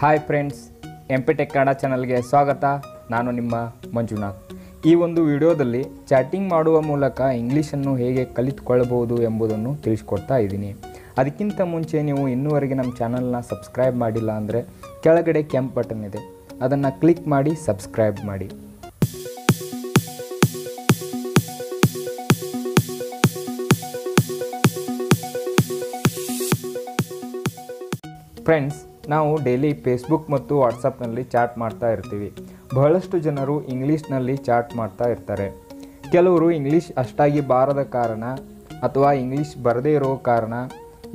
Hi friends M P tech Kannada ಚಾನಲ್ಗೆ ಸ್ವಾಗತ. ನಾನು ನಿಮ್ಮ ಮಂಜುನಾಥ್. ಈ ಒಂದು ವಿಡಿಯೋದಲ್ಲಿ ಚಾಟಿಂಗ್ ಮಾಡುವ ಮೂಲಕ ಇಂಗ್ಲೀಷನ್ನು ಹೇಗೆ ಕಲಿತುಕೊಳ್ಳಬಹುದು ಎಂಬುದನ್ನು ತಿಳಿಸ್ಕೊಡ್ತಾ ಇದ್ದೀನಿ. ಅದಕ್ಕಿಂತ ಮುಂಚೆ ನೀವು ಇನ್ನೂವರೆಗೆ ನಮ್ಮ ಚಾನಲ್ನ ಸಬ್ಸ್ಕ್ರೈಬ್ ಮಾಡಿಲ್ಲ ಅಂದರೆ ಕೆಳಗಡೆ ಕೆಂಪ್ ಬಟನ್ ಇದೆ. ಅದನ್ನು ಕ್ಲಿಕ್ ಮಾಡಿ ಸಬ್ಸ್ಕ್ರೈಬ್ ಮಾಡಿ. ಫ್ರೆಂಡ್ಸ್ ನಾವು ಡೈಲಿ ಫೇಸ್ಬುಕ್ ಮತ್ತು ವಾಟ್ಸಪ್ನಲ್ಲಿ ಚಾಟ್ ಮಾಡ್ತಾ ಇರ್ತೀವಿ. ಬಹಳಷ್ಟು ಜನರು ಇಂಗ್ಲೀಷ್ನಲ್ಲಿ ಚಾಟ್ ಮಾಡ್ತಾ ಇರ್ತಾರೆ. ಕೆಲವರು ಇಂಗ್ಲೀಷ್ ಅಷ್ಟಾಗಿ ಬಾರದ ಕಾರಣ ಅಥವಾ ಇಂಗ್ಲೀಷ್ ಬರದೇ ಇರೋ ಕಾರಣ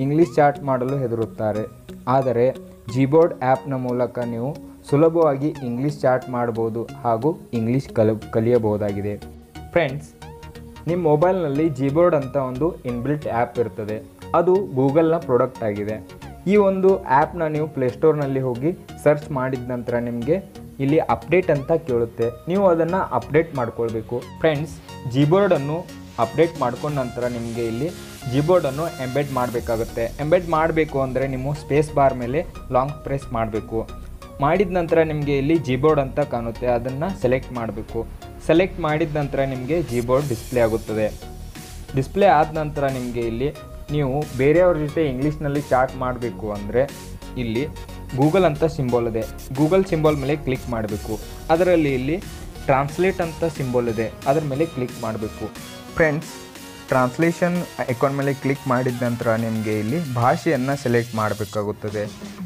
ಇಂಗ್ಲೀಷ್ ಚಾಟ್ ಮಾಡಲು ಹೆದರುತ್ತಾರೆ. ಆದರೆ ಜಿಬೋರ್ಡ್ ಆ್ಯಪ್ನ ಮೂಲಕ ನೀವು ಸುಲಭವಾಗಿ ಇಂಗ್ಲೀಷ್ ಚಾಟ್ ಮಾಡ್ಬೋದು ಹಾಗೂ ಇಂಗ್ಲೀಷ್ ಕಲ, ಕಲಿಯಬಹುದಾಗಿದೆ. ಫ್ರೆಂಡ್ಸ್ ನಿಮ್ಮ ಮೊಬೈಲ್ನಲ್ಲಿ ಜಿಬೋರ್ಡ್ ಅಂತ ಒಂದು ಇನ್ಬಿಲ್ಟ್ ಆ್ಯಪ್ ಇರ್ತದೆ. ಅದು ಗೂಗಲ್ನ ಪ್ರಾಡಕ್ಟ್ ಆಗಿದೆ. ಈ ಒಂದು ಆ್ಯಪ್ನ ನೀವು ಪ್ಲೇಸ್ಟೋರ್ನಲ್ಲಿ ಹೋಗಿ ಸರ್ಚ್ ಮಾಡಿದ ನಂತರ ನಿಮಗೆ ಇಲ್ಲಿ ಅಪ್ಡೇಟ್ ಅಂತ ಕೇಳುತ್ತೆ. ನೀವು ಅದನ್ನು ಅಪ್ಡೇಟ್ ಮಾಡ್ಕೊಳ್ಬೇಕು. ಫ್ರೆಂಡ್ಸ್ ಜಿಬೋರ್ಡನ್ನು ಅಪ್ಡೇಟ್ ಮಾಡ್ಕೊಂಡ ನಂತರ ನಿಮಗೆ ಇಲ್ಲಿ ಜಿಬೋರ್ಡನ್ನು ಎಂಬೆಡ್ ಮಾಡಬೇಕಾಗುತ್ತೆ. ಎಂಬೆಡ್ ಮಾಡಬೇಕು ಅಂದರೆ ನೀವು ಸ್ಪೇಸ್ ಬಾರ್ ಮೇಲೆ ಲಾಂಗ್ ಪ್ರೆಸ್ ಮಾಡಬೇಕು. ಮಾಡಿದ ನಂತರ ನಿಮಗೆ ಇಲ್ಲಿ ಜಿಬೋರ್ಡ್ ಅಂತ ಕಾಣುತ್ತೆ. ಅದನ್ನು ಸೆಲೆಕ್ಟ್ ಮಾಡಬೇಕು. ಸೆಲೆಕ್ಟ್ ಮಾಡಿದ ನಂತರ ನಿಮಗೆ ಜಿಬೋರ್ಡ್ ಡಿಸ್ಪ್ಲೇ ಆಗುತ್ತದೆ. ಡಿಸ್ಪ್ಲೇ ಆದ ನಂತರ ನಿಮಗೆ ಇಲ್ಲಿ ನೀವು ಬೇರೆಯವ್ರ ಜೊತೆ ಇಂಗ್ಲೀಷ್ನಲ್ಲಿ ಚಾಟ್ ಮಾಡಬೇಕು ಅಂದರೆ ಇಲ್ಲಿ ಗೂಗಲ್ ಅಂತ ಸಿಂಬಲ್ ಇದೆ. ಗೂಗಲ್ ಸಿಂಬಲ್ ಮೇಲೆ ಕ್ಲಿಕ್ ಮಾಡಬೇಕು. ಅದರಲ್ಲಿ ಇಲ್ಲಿ ಟ್ರಾನ್ಸ್ಲೇಟ್ ಅಂತ ಸಿಂಬಲ್ ಇದೆ. ಅದರ ಮೇಲೆ ಕ್ಲಿಕ್ ಮಾಡಬೇಕು. ಫ್ರೆಂಡ್ಸ್, ಟ್ರಾನ್ಸ್ಲೇಷನ್ ಐಕಾನ್ ಮೇಲೆ ಕ್ಲಿಕ್ ಮಾಡಿದ ನಂತರ ನಿಮಗೆ ಇಲ್ಲಿ ಭಾಷೆಯನ್ನು ಸೆಲೆಕ್ಟ್ ಮಾಡಬೇಕಾಗುತ್ತದೆ.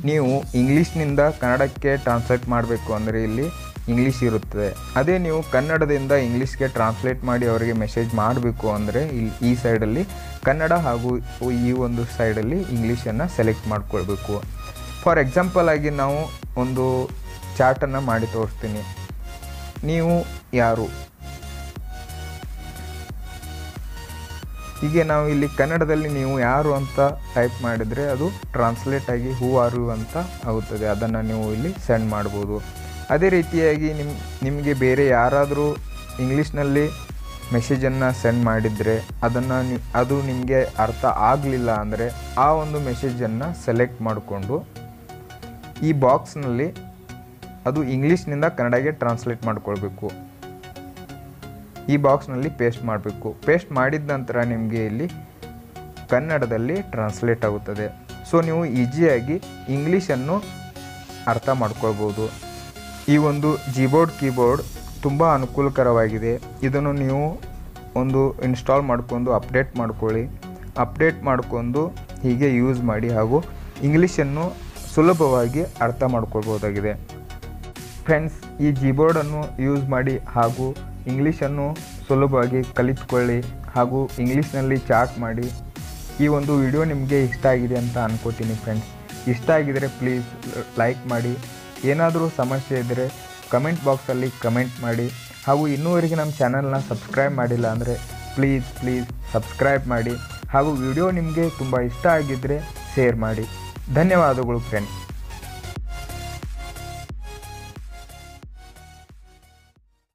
ನೀವು ಇಂಗ್ಲೀಷ್ನಿಂದ ಕನ್ನಡಕ್ಕೆ ಟ್ರಾನ್ಸ್ಲೇಟ್ ಮಾಡಬೇಕು ಅಂದರೆ ಇಲ್ಲಿ ಇಂಗ್ಲೀಷ್ ಇರುತ್ತದೆ ಅದೇ ನೀವು ಕನ್ನಡದಿಂದ ಇಂಗ್ಲೀಷ್ಗೆ ಟ್ರಾನ್ಸ್ಲೇಟ್ ಮಾಡಿ ಅವರಿಗೆ ಮೆಸೇಜ್ ಮಾಡಬೇಕು ಅಂದರೆ ಇಲ್ಲಿ ಈ ಸೈಡಲ್ಲಿ ಕನ್ನಡ ಹಾಗೂ ಈ ಒಂದು ಸೈಡಲ್ಲಿ ಇಂಗ್ಲೀಷನ್ನು ಸೆಲೆಕ್ಟ್ ಮಾಡ್ಕೊಳ್ಬೇಕು. ಫಾರ್ ಎಕ್ಸಾಂಪಲ್ ಆಗಿ ನಾವು ಒಂದು ಚಾರ್ಟನ್ನು ಮಾಡಿ ತೋರಿಸ್ತೀನಿ. ನೀವು ಯಾರು? ಹೀಗೆ ನಾವು ಇಲ್ಲಿ ಕನ್ನಡದಲ್ಲಿ ನೀವು ಯಾರು ಅಂತ ಟೈಪ್ ಮಾಡಿದರೆ ಅದು ಟ್ರಾನ್ಸ್ಲೇಟ್ ಆಗಿ ಹೂ ಆರು ಅಂತ ಆಗುತ್ತದೆ. ಅದನ್ನು ನೀವು ಇಲ್ಲಿ ಸೆಂಡ್ ಮಾಡ್ಬೋದು. ಅದೇ ರೀತಿಯಾಗಿ ನಿಮ್ಮ ನಿಮಗೆ ಬೇರೆ ಯಾರಾದರೂ ಇಂಗ್ಲೀಷ್ನಲ್ಲಿ ಮೆಸೇಜನ್ನು ಸೆಂಡ್ ಮಾಡಿದರೆ ಅದನ್ನು ನಿ, ಅದು ನಿಮಗೆ ಅರ್ಥ ಆಗಲಿಲ್ಲ ಅಂದರೆ ಆ ಒಂದು ಮೆಸೇಜನ್ನು ಸೆಲೆಕ್ಟ್ ಮಾಡಿಕೊಂಡು ಈ ಬಾಕ್ಸ್ನಲ್ಲಿ ಅದು ಇಂಗ್ಲೀಷ್ನಿಂದ ಕನ್ನಡಗೆ ಟ್ರಾನ್ಸ್ಲೇಟ್ ಮಾಡ್ಕೊಳ್ಬೇಕು. ಈ ಬಾಕ್ಸ್ನಲ್ಲಿ ಪೇಸ್ಟ್ ಮಾಡಬೇಕು. ಪೇಸ್ಟ್ ಮಾಡಿದ ನಂತರ ನಿಮಗೆ ಇಲ್ಲಿ ಕನ್ನಡದಲ್ಲಿ ಟ್ರಾನ್ಸ್ಲೇಟ್ ಆಗುತ್ತದೆ. ಸೊ ನೀವು ಈಸಿಯಾಗಿ ಇಂಗ್ಲೀಷನ್ನು ಅರ್ಥ ಮಾಡ್ಕೊಳ್ಬೋದು. ಈ ಒಂದು ಜಿಬೋರ್ಡ್ ಕೀಬೋರ್ಡ್ ತುಂಬ ಅನುಕೂಲಕರವಾಗಿದೆ. ಇದನ್ನು ನೀವು ಒಂದು ಇನ್ಸ್ಟಾಲ್ ಮಾಡಿಕೊಂಡು ಅಪ್ಡೇಟ್ ಮಾಡ್ಕೊಳ್ಳಿ. ಅಪ್ಡೇಟ್ ಮಾಡ್ಕೊಂಡು ಹೀಗೆ ಯೂಸ್ ಮಾಡಿ ಹಾಗೂ ಇಂಗ್ಲೀಷನ್ನು ಸುಲಭವಾಗಿ ಅರ್ಥ ಮಾಡ್ಕೊಳ್ಬೋದಾಗಿದೆ. ಫ್ರೆಂಡ್ಸ್ ಈ ಜೀಬೋರ್ಡನ್ನು ಯೂಸ್ ಮಾಡಿ ಹಾಗೂ ಇಂಗ್ಲೀಷನ್ನು ಸುಲಭವಾಗಿ ಕಲಿತುಕೊಳ್ಳಿ ಹಾಗೂ ಇಂಗ್ಲೀಷ್ನಲ್ಲಿ ಚಾಟ್ ಮಾಡಿ. ಈ ಒಂದು ವಿಡಿಯೋ ನಿಮಗೆ ಇಷ್ಟ ಆಗಿದೆ ಅಂತ ಅನ್ಕೋತೀನಿ ಫ್ರೆಂಡ್ಸ್ ಇಷ್ಟ ಆಗಿದರೆ ಪ್ಲೀಸ್ ಲೈಕ್ ಮಾಡಿ. ಏನಾದರೂ ಸಮಸ್ಯೆ ಇದ್ದರೆ ಕಮೆಂಟ್ ಬಾಕ್ಸಲ್ಲಿ ಕಮೆಂಟ್ ಮಾಡಿ. ಹಾಗೂ ಇನ್ನೂವರೆಗೆ ನಮ್ಮ ಚಾನಲ್ನ ಸಬ್ಸ್ಕ್ರೈಬ್ ಮಾಡಿಲ್ಲ ಅಂದರೆ ಪ್ಲೀಸ್ ಪ್ಲೀಸ್ ಸಬ್ಸ್ಕ್ರೈಬ್ ಮಾಡಿ. ಹಾಗೂ ವಿಡಿಯೋ ನಿಮಗೆ ತುಂಬ ಇಷ್ಟ ಆಗಿದ್ದರೆ ಶೇರ್ ಮಾಡಿ. ಧನ್ಯವಾದಗಳು ಫ್ರೆಂಡ್ಸ್